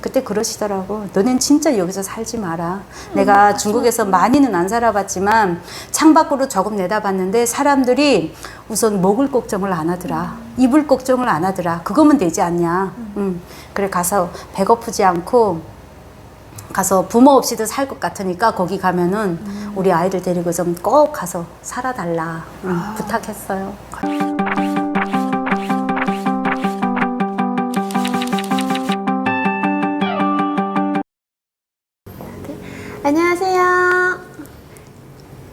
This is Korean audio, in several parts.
그때 그러시더라고. 너넨 진짜 여기서 살지 마라. 내가 중국에서 많이는 안 살아봤지만 창밖으로 조금 내다봤는데 사람들이 우선 먹을 걱정을 안 하더라. 입을 걱정을 안 하더라. 그거면 되지 않냐. 음. 그래 가서 배고프지 않고 가서 부모 없이도 살 것 같으니까 거기 가면은 우리 아이들 데리고 좀 꼭 가서 살아달라 음, 부탁했어요. 안녕하세요.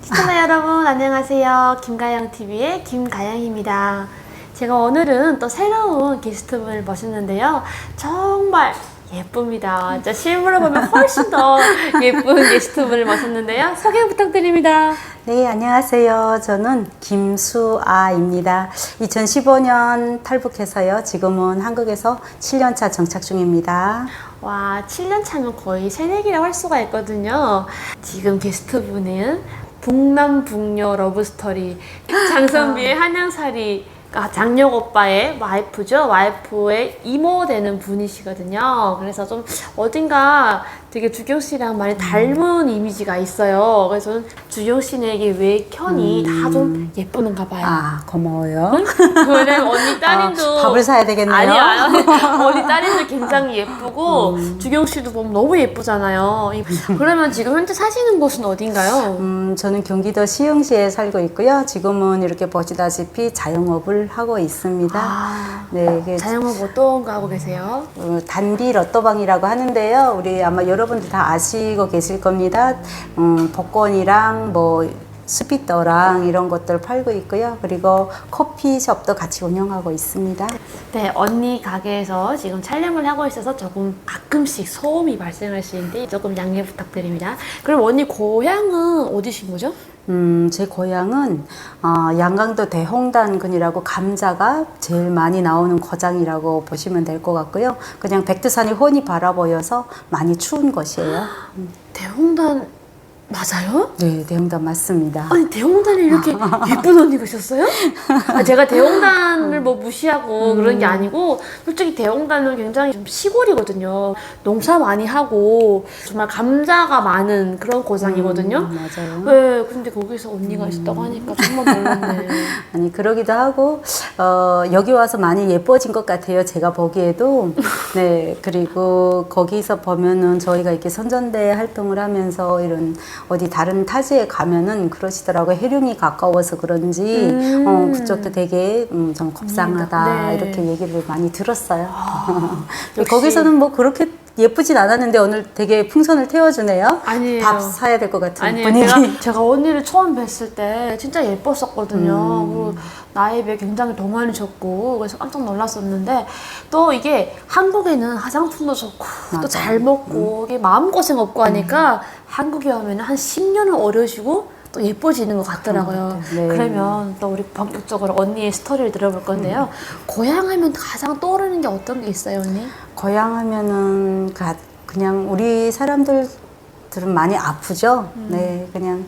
시청자 여러분 안녕하세요. 김가영 TV의 김가영입니다. 제가 오늘은 또 새로운 게스트분을 모셨는데요. 정말 예쁩니다. 진짜 실물을 보면 훨씬 더 예쁜 게스트분을 모셨는데요. 소개 부탁드립니다. 네, 안녕하세요. 저는 김수아입니다. 2015년 탈북해서요. 지금은 한국에서 7년차 정착 중입니다. 와, 7년 차면 거의 새내기라고 할 수가 있거든요. 지금 게스트분은 북남북녀 러브스토리 장선비의 한양살이 아, 장혁 오빠의 와이프죠. 와이프의 이모 되는 분이시거든요. 그래서 좀 어딘가 되게 주경 씨랑 많이 닮은 이미지가 있어요. 그래서 저는 주경 씨에게 외견이 다 좀 예쁘는가 봐요. 아, 고마워요. 왜냐면 언니 따님도 아, 밥을 사야 되겠네요. 아니요, 아니요. 언니 따님도 굉장히 예쁘고 음. 주경 씨도 보면 너무 예쁘잖아요. 이- 그러면 지금 현재 사시는 곳은 어딘가요? 음, 저는 경기도 시흥시에 살고 있고요. 지금은 이렇게 보시다시피 자영업을 하고 있습니다. 아, 네, 이게 자영업 어떤 거 하고 계세요? 어, 단비 로또방이라고 하는데요. 우리 아마 여러 분들 다 아시고 계실 겁니다. 음, 복권이랑 뭐 스피터랑 이런 것들 팔고 있고요. 그리고 커피숍도 같이 운영하고 있습니다. 네, 언니 가게에서 지금 촬영을 하고 있어서 조금 가끔씩 소음이 발생할 수 있는데 조금 양해 부탁드립니다. 그럼 언니 고향은 어디신 거죠? 음, 제 고향은 어, 양강도 대홍단군이라고 감자가 제일 많이 나오는 고장이라고 보시면 될 것 같고요. 그냥 백두산이 훤히 바라보여서 많이 추운 곳이에요. 대홍단 맞아요? 네, 대홍단 맞습니다. 아니 대홍단에 이렇게 예쁜 언니가 있었어요? 아, 제가 대홍단을 뭐 무시하고 그런 게 아니고 솔직히 대홍단은 굉장히 좀 시골이거든요. 농사 많이 하고 정말 감자가 많은 그런 고장이거든요. 음, 맞아요. 네, 근데 거기서 언니가 있었다고 하니까 정말 놀랐네. 아니 그러기도 하고 어, 여기 와서 많이 예뻐진 것 같아요. 제가 보기에도 네 그리고 거기서 보면은 저희가 이렇게 선전대 활동을 하면서 이런 어디 다른 타지에 가면은 그러시더라고요. 해룡이 가까워서 그런지 음. 어, 그쪽도 되게 음, 좀 곱상하다 네. 이렇게 얘기를 많이 들었어요. 역시. 거기서는 뭐 그렇게 예쁘진 않았는데 오늘 되게 풍선을 태워주네요. 아니에요. 밥 사야 될 것 같은 아니 분위기. 제가, 제가 언니를 처음 뵀을 때 진짜 예뻤었거든요. 음. 그리고 나이에 비해 굉장히 동안이셨고 그래서 깜짝 놀랐었는데 또 이게 한국에는 화장품도 좋고 또. 잘 먹고 이게 마음고생 없고 하니까 한국에 오면 한 10년은 어려지고 또 예뻐지는 것 같더라고요. 네. 그러면 또 우리 본격적으로 언니의 스토리를 들어볼 건데요. 고향 하면 가장 떠오르는 게 어떤 게 있어요, 언니? 고향 하면은 가- 그냥 우리 사람들 들은 많이 아프죠. 네, 그냥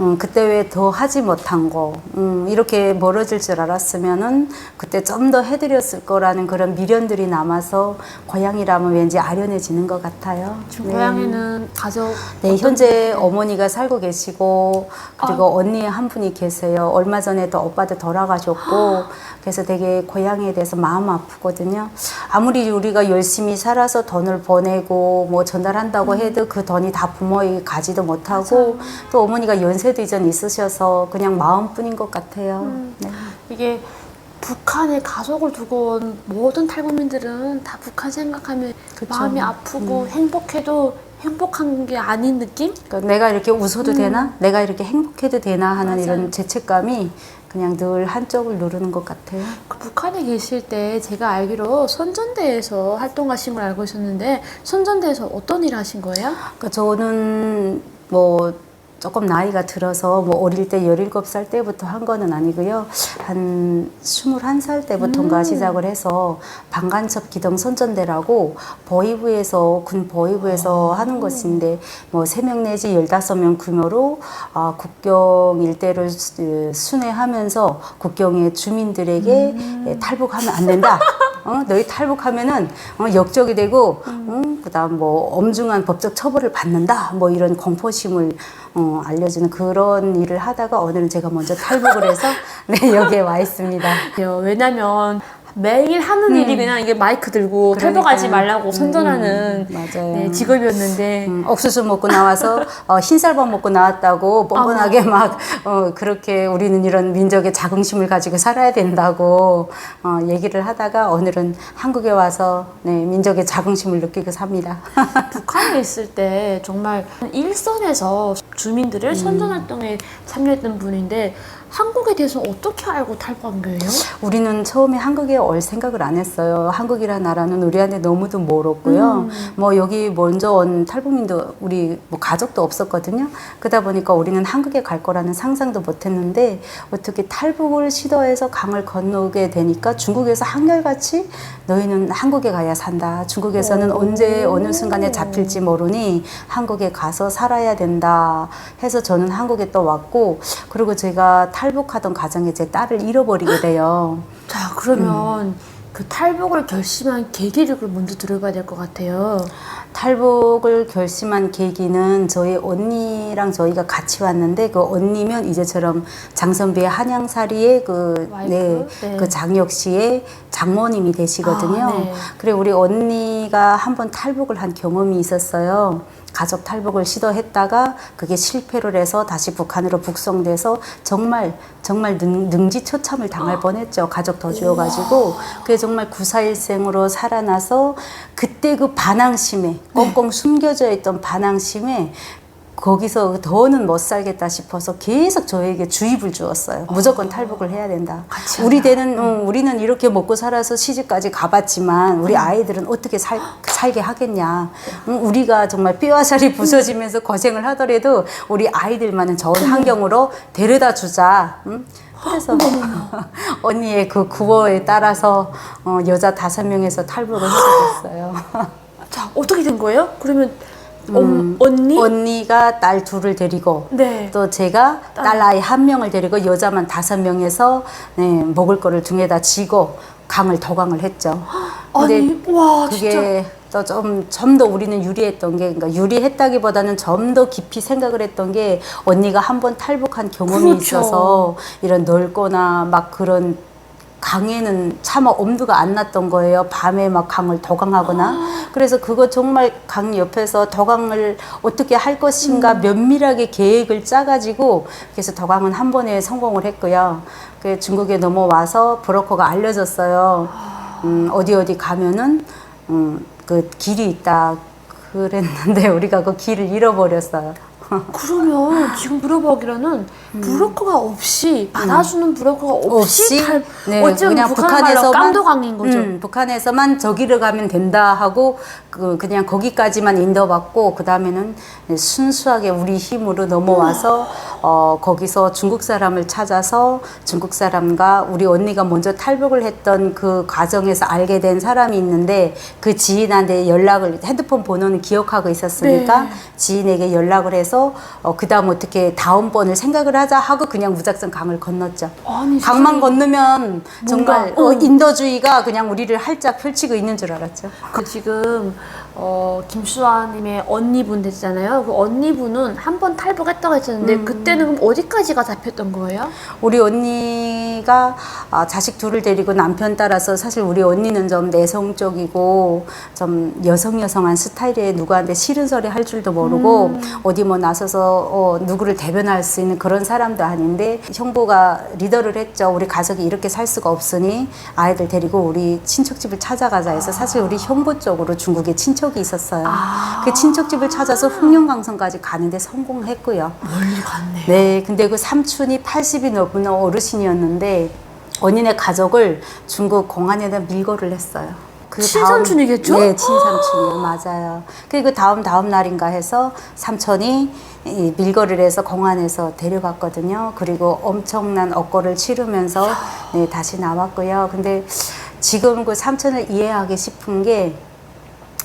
음, 그때 왜 더 하지 못한 거 음, 이렇게 멀어질 줄 알았으면은 그때 좀 더 해드렸을 거라는 그런 미련들이 남아서 고향이라면 왠지 아련해지는 것 같아요. 지금 네. 고향에는 가족 네, 어떤 현재 어머니가 살고 계시고 그리고 언니 한 분이 계세요. 얼마 전에도 오빠도 돌아가셨고 그래서 되게 고향에 대해서 마음 아프거든요. 아무리 우리가 열심히 살아서 돈을 보내고 뭐 전달한다고 해도 그 돈이 다 부모에게 가지도 못하고 또 어머니가 연세 도 이전 있으셔서 그냥 마음뿐인 것 같아요. 네. 이게 북한에 가족을 두고 온 모든 탈북민들은 다 북한 생각하면 그쵸. 마음이 아프고 행복해도 행복한 게 아닌 느낌? 그러니까 내가 이렇게 웃어도 되나? 내가 이렇게 행복해도 되나 하는 맞아요. 이런 죄책감이 그냥 늘 한쪽을 누르는 것 같아요. 그 북한에 계실 때 제가 알기로 선전대에서 활동하신 걸 알고 있었는데 선전대에서 어떤 일 하신 거예요? 그러니까 저는 뭐 조금 나이가 들어서 뭐 어릴 때 17살 때부터 한 거는 아니고요. 한 21살 때부터인가 시작을 해서 방간첩 기동 선전대라고 보위부에서 군 보위부에서 하는 것인데 뭐 3명 내지 15명 규모로 아, 국경 일대를 수- 순회하면서 국경의 주민들에게 예, 탈북하면 안 된다. 어, 너희 탈북하면은 어, 역적이 되고 음, 그다음 뭐 엄중한 법적 처벌을 받는다 뭐 이런 공포심을 어, 알려주는 그런 일을 하다가 오늘은 제가 먼저 탈북을 해서 네 여기에 와 있습니다. 요 왜냐면 매일 하는 일이 그냥 이게 마이크 들고 음. 그러니까요. 탈북하지 말라고 선전하는 음, 맞아요. 네, 직업이었는데 음, 옥수수 먹고 나와서 어, 흰쌀밥 먹고 나왔다고 뻔뻔하게 막 어, 그렇게 우리는 이런 민족의 자긍심을 가지고 살아야 된다고 어, 얘기를 하다가 오늘은 한국에 와서 네, 민족의 자긍심을 느끼고 삽니다. 북한에 있을 때 정말 일선에서 주민들을 음. 선전 활동에 참여했던 분인데 한국에 대해서 어떻게 알고 탈북한 거예요? 우리는 처음에 한국에 올 생각을 안 했어요. 한국이라는 나라는 우리한테 너무도 멀었고요. 뭐 여기 먼저 온 탈북민도 우리 뭐 가족도 없었거든요. 그러다 보니까 우리는 한국에 갈 거라는 상상도 못 했는데 어떻게 탈북을 시도해서 강을 건너게 되니까 중국에서 한결같이 너희는 한국에 가야 산다. 중국에서는 언제 어느 순간에 잡힐지 모르니 한국에 가서 살아야 된다. 해서 저는 한국에 또 왔고 그리고 제가 탈 북하던 과정에 제 딸을 잃어버리게 돼요. 자 그러면 음. 그 탈북을 결심한 계기를 먼저 들어봐야 될 것 같아요. 탈북을 결심한 계기는 저희 언니랑 저희가 같이 왔는데 그 언니면 이제처럼 장선비의 한양사리의 그, 와이프? 네, 네. 그 장혁 씨의 장모님이 되시거든요. 아, 네. 그래 우리 언니가 한번 탈북을 한 경험이 있었어요. 가족 탈북을 시도했다가 그게 실패를 해서 다시 북한으로 북송돼서 정말 정말 능, 능지처참을 당할 뻔했죠. 가족 더 주어가지고. 그게 정말 구사일생으로 살아나서 그때 그 반항심에 꽁꽁 숨겨져 있던 반항심에 거기서 더는 못 살겠다 싶어서 계속 저에게 주입을 주었어요. 무조건 탈북을 해야 된다. 같이 우리 하자. 때는 응, 우리는 이렇게 먹고 살아서 시집까지 가봤지만 우리 아이들은 어떻게 살, 살게 하겠냐. 응, 우리가 정말 뼈와 살이 부서지면서 고생을 하더라도 우리 아이들만은 좋은 환경으로 데려다 주자. 응? 그래서 언니의 그 구호에 따라서 어, 여자 다섯 명에서 탈북을 하게 됐어요. 자 어떻게 된 거예요? 그러면 엄- 언니? 음. 언니가 딸 둘을 데리고 네. 또 제가 딸 아이 한 명을 데리고 여자만 다섯 명에서 네, 먹을 거를 등에다 지고 강을 도강을 했죠. 근데 아니 와 진짜 그게 또좀 좀 더 우리는 유리했던 게 그러니까 유리했다기보다는 좀 더 깊이 생각을 했던 게 언니가 한 번 탈북한 경험이 그렇죠. 있어서 이런 넓거나 막 그런 강에는 차마 엄두가 안 났던 거예요. 밤에 막 강을 도강하거나. 그래서 그거 정말 강 옆에서 도강을 어떻게 할 것인가 면밀하게 계획을 짜가지고 그래서 도강은 한 번에 성공을 했고요. 그 중국에 넘어와서 브로커가 알려줬어요. 음, 어디 어디 가면은 음, 그 길이 있다. 그랬는데 우리가 그 길을 잃어버렸어요. 그러면 지금 물어보기로는 브로커가 없이 받아주는 브로커가 없이, 음. 없이 탈, 네, 어쩌면 그냥 북한 북한에서만 깜도강인 거죠. 음, 북한에서만 저기를 가면 된다 하고 그 그냥 거기까지만 인도받고 그 다음에는 순수하게 우리 힘으로 넘어와서 어 거기서 중국 사람을 찾아서 중국 사람과 우리 언니가 먼저 탈북을 했던 그 과정에서 알게 된 사람이 있는데 그 지인한테 연락을 핸드폰 번호는 기억하고 있었으니까 네. 지인에게 연락을 해서 어, 그 다음 어떻게 다음번을 생각을 하자 하고 그냥 무작정 강을 건넜죠. 아니, 강만. 건너면 정말 뭔가, 어, 응. 인도주의가 그냥 우리를 활짝 펼치고 있는 줄 알았죠. 그 지금 어, 김수아님의 언니분 되잖아요. 그 언니분은 한 번 탈북했다고 했었는데 음. 그때는 그럼 어디까지가 잡혔던 거예요? 우리 언니 가 아, 자식 둘을 데리고 남편 따라서 사실 우리 언니는 좀 내성적이고 좀 여성 여성한 스타일의 누구한테 싫은 소리 할 줄도 모르고 어디 뭐 나서서 어, 누구를 대변할 수 있는 그런 사람도 아닌데 형부가 리더를 했죠. 우리 가족이 이렇게 살 수가 없으니 아이들 데리고 우리 친척집을 찾아가자 해서 사실 우리 형부 쪽으로 중국에 친척이 있었어요. 아. 그 친척집을 찾아서 흑룡강성까지 가는데 성공했고요. 멀리 갔네. 네, 근데 그 삼촌이 80이 넘는 어르신이었는데 언니네 가족을 중국 공안에다 밀거를 했어요. 그 친삼촌이겠죠? 다음, 네, 친삼촌이요, 맞아요. 그리고 다음 다음 날인가 해서 삼촌이 이 밀거를 해서 공안에서 데려갔거든요. 그리고 엄청난 억거를 치르면서 네, 다시 나왔고요. 근데 지금 그 삼촌을 이해하기 싶은 게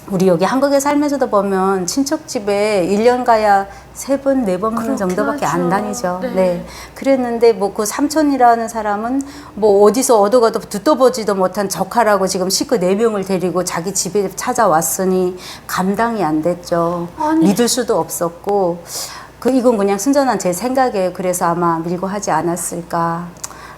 우리 여기 한국에 살면서도 보면 친척 집에 1년 가야 세 번, 네 번 정도밖에 안 하죠. 다니죠. 네. 네. 그랬는데 뭐 그 삼촌이라는 사람은 뭐 어디서 얻어가도 듣도 보지도 못한 적하라고 지금 식구 네 명을 데리고 자기 집에 찾아왔으니 감당이 안 됐죠. 아니. 믿을 수도 없었고 그 이건 그냥 순전한 제 생각이에요. 그래서 아마 밀고 하지 않았을까.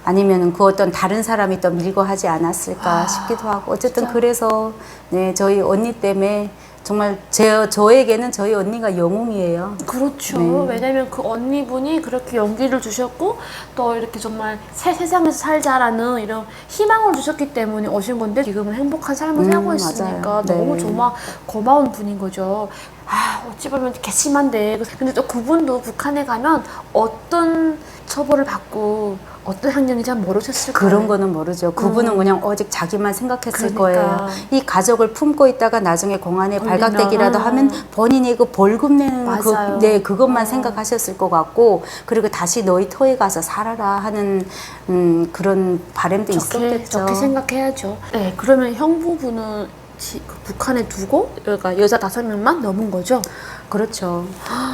아니면은 그 어떤 다른 사람이 또 밀고 하지 않았을까 싶기도 하고 어쨌든 그래서 네 저희 언니 때문에 정말 제 저에게는 저희 언니가 영웅이에요. 그렇죠. 네. 왜냐면 그 언니분이 그렇게 용기를 주셨고 또 이렇게 정말 새 세상에서 살자라는 이런 희망을 주셨기 때문에 오신 건데 지금은 행복한 삶을 음, 살고 있으니까. 네. 너무 정말 고마운 분인 거죠. 아 어찌 보면 괘씸한데 근데 또 그분도 북한에 가면 어떤 처벌을 받고 어떤 환경인지 잘 모르셨을 거예요. 그런 거는 모르죠. 그분은 음. 그냥 오직 자기만 생각했을 그러니까. 거예요. 이 가족을 품고 있다가 나중에 공안에 걸리면, 발각되기라도 음. 하면 본인이 그 벌금 내는 그, 맞아요. 네, 그것만 어. 생각하셨을 것 같고 그리고 다시 너희 터에 가서 살아라 하는 음, 그런 바람도 좋게, 있었겠죠. 좋게 생각해야죠. 네, 그러면 형부분은 지- 그 북한에 두고 그러니까 여자 다섯 명만 넘은 거죠. 그렇죠.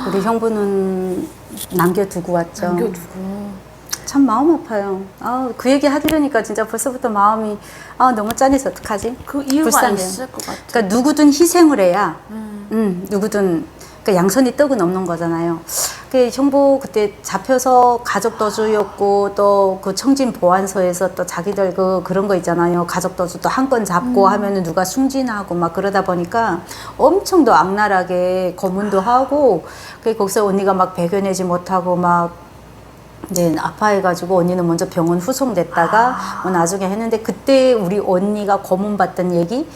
우리 형부는 남겨두고 왔죠. 남겨두고. 참 마음 아파요. 아, 그 얘기 하려니까 진짜 벌써부터 마음이 아, 너무 짠해서 어떡하지? 그 이유가 불쌍해요. 있을 것 같아요. 그러니까 누구든 희생을 해야 음. 음, 누구든 그러니까 양손이 떡은 없는 거잖아요. 그 형부 그때 잡혀서 가족 도주였고 또 그 청진 보안소에서 또 자기들 그 그런 거 있잖아요. 가족 도주 또한건 잡고 하면은 누가 숨진하고 막 그러다 보니까 엄청 더 악랄하게 고문도 하고 그 거기서 언니가 막 배겨내지 못하고 막 네, 아파해가지고 언니는 먼저 병원 후송됐다가 뭐 나중에 했는데 그때 우리 언니가 고문받던 얘기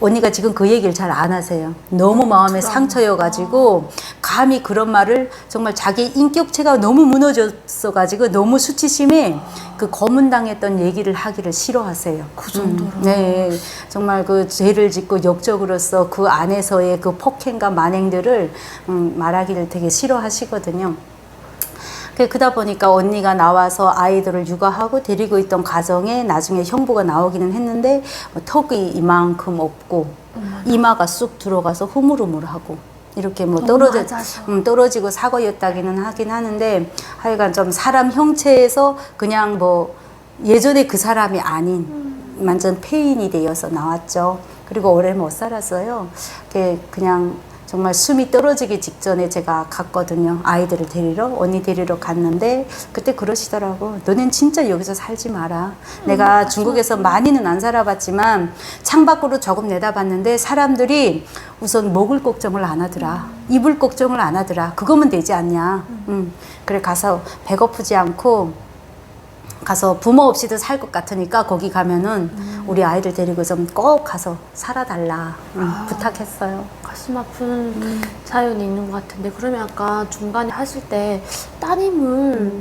언니가 지금 그 얘기를 잘 안 하세요. 너무 마음에 상처여가지고 감히 그런 말을 정말 자기 인격체가 너무 무너졌어가지고 너무 수치심에 그 고문당했던 얘기를 하기를 싫어하세요. 그 정도로. 음, 네, 정말 그 죄를 짓고 역적으로서 그 안에서의 그 폭행과 만행들을 음, 말하기를 되게 싫어하시거든요. 그- 그러다 보니까 언니가 나와서 아이들을 육아하고 데리고 있던 가정에 나중에 형부가 나오기는 했는데 뭐 턱이 이만큼 없고 이마가 쑥 들어가서 흐물흐물하고 이렇게 뭐 떨어져. 음, 떨어지고 사고였다기는 하긴 하는데 하여간 좀 사람 형체에서 그냥 뭐 예전에 그 사람이 아닌 완전 폐인이 되어서 나왔죠. 그리고 오래 못 살았어요. 그냥 정말 숨이 떨어지기 직전에 제가 갔거든요. 아이들을 데리러 언니 데리러 갔는데 그때 그러시더라고. 너넨 진짜 여기서 살지 마라. 내가 중국에서 많이는 안 살아봤지만 창밖으로 조금 내다봤는데 사람들이 우선 먹을 걱정을 안 하더라. 입을 걱정을 안 하더라. 그거면 되지 않냐. 음. 그래 가서 배고프지 않고 가서 부모 없이도 살 것 같으니까 거기 가면은 우리 아이들 데리고 좀 꼭 가서 살아달라 음, 부탁했어요. 가슴 아픈 사연이 있는 것 같은데 그러면 아까 중간에 하실 때 따님을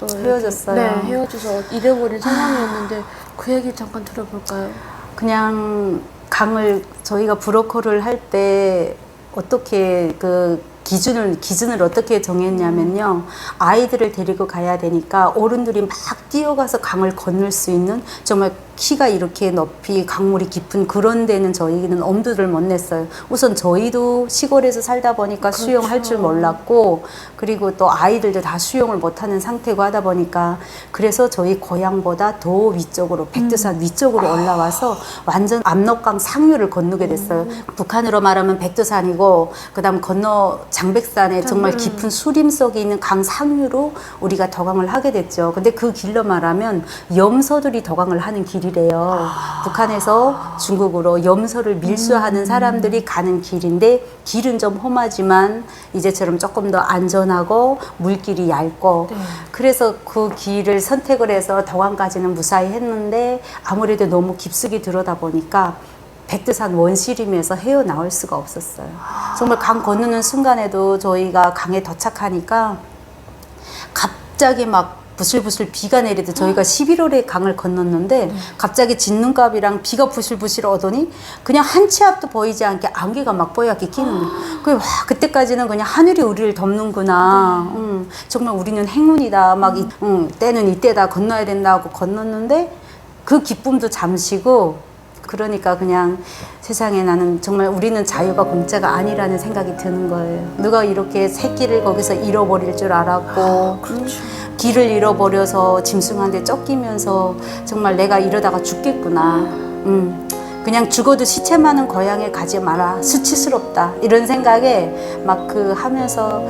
또 이렇게- 음. 헤어졌어요. 네, 헤어져서 잃어버린 상황이었는데 그 얘기 잠깐 들어볼까요? 그냥 강을 저희가 브로커를 할 때 어떻게 그 기준을 기준을 어떻게 정했냐면요 아이들을 데리고 가야 되니까 어른들이 막 뛰어가서 강을 건널 수 있는 정말 키가 이렇게 높이 강물이 깊은 그런 데는 저희는 엄두를 못 냈어요. 우선 저희도 시골에서 살다 보니까 수영할 줄 몰랐고 그리고 또 아이들도 다 수영을 못 하는 상태고 하다 보니까 그래서 저희 고향보다 더 위쪽으로 백두산 위쪽으로 올라와서 완전 압록강 상류를 건너게 됐어요. 북한으로 말하면 백두산이고 그다음 건너 장백산에 정말 깊은 수림 속에 있는 강 상류로 우리가 도강을 하게 됐죠. 근데 그 길로 말하면 염소들이 도강을 하는 길이래요. 북한에서 중국으로 염소를 밀수하는 사람들이 가는 길인데 길은 좀 험하지만 이제처럼 조금 더 안전하고 물길이 얇고 네. 그래서 그 길을 선택을 해서 도강까지는 무사히 했는데 아무래도 너무 깊숙이 들어다 보니까 백두산 원시림에서 헤어나올 수가 없었어요. 정말 강 건너는 순간에도 저희가 강에 도착하니까 갑자기 막 부슬부슬 비가 내리듯 저희가 11월에 강을 건넜는데 갑자기 진눈갑이랑 비가 부슬부슬 오더니 그냥 한 치 앞도 보이지 않게 안개가 막 뽀얗게 끼는 거예요. 그 와, 그때까지는 그냥 하늘이 우리를 덮는구나. 음, 정말 우리는 행운이다. 막 이, 음, 때는 이때다 건너야 된다고 건넜는데 그 기쁨도 잠시고 그러니까 그냥 세상에 나는 정말 우리는 자유가 공짜가 아니라는 생각이 드는 거예요. 누가 이렇게 새끼를 거기서 잃어버릴 줄 알았고 길을 잃어버려서 짐승한테 쫓기면서 정말 내가 이러다가 죽겠구나. 음. 그냥 죽어도 시체 많은 고향에 가지 마라. 수치스럽다. 이런 생각에 막 그 하면서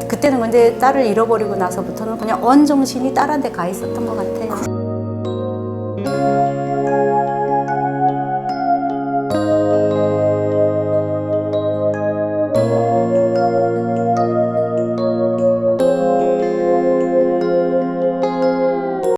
그- 그때는 근데 딸을 잃어버리고 나서부터는 그냥 온 정신이 딸한테 가 있었던 것 같아요.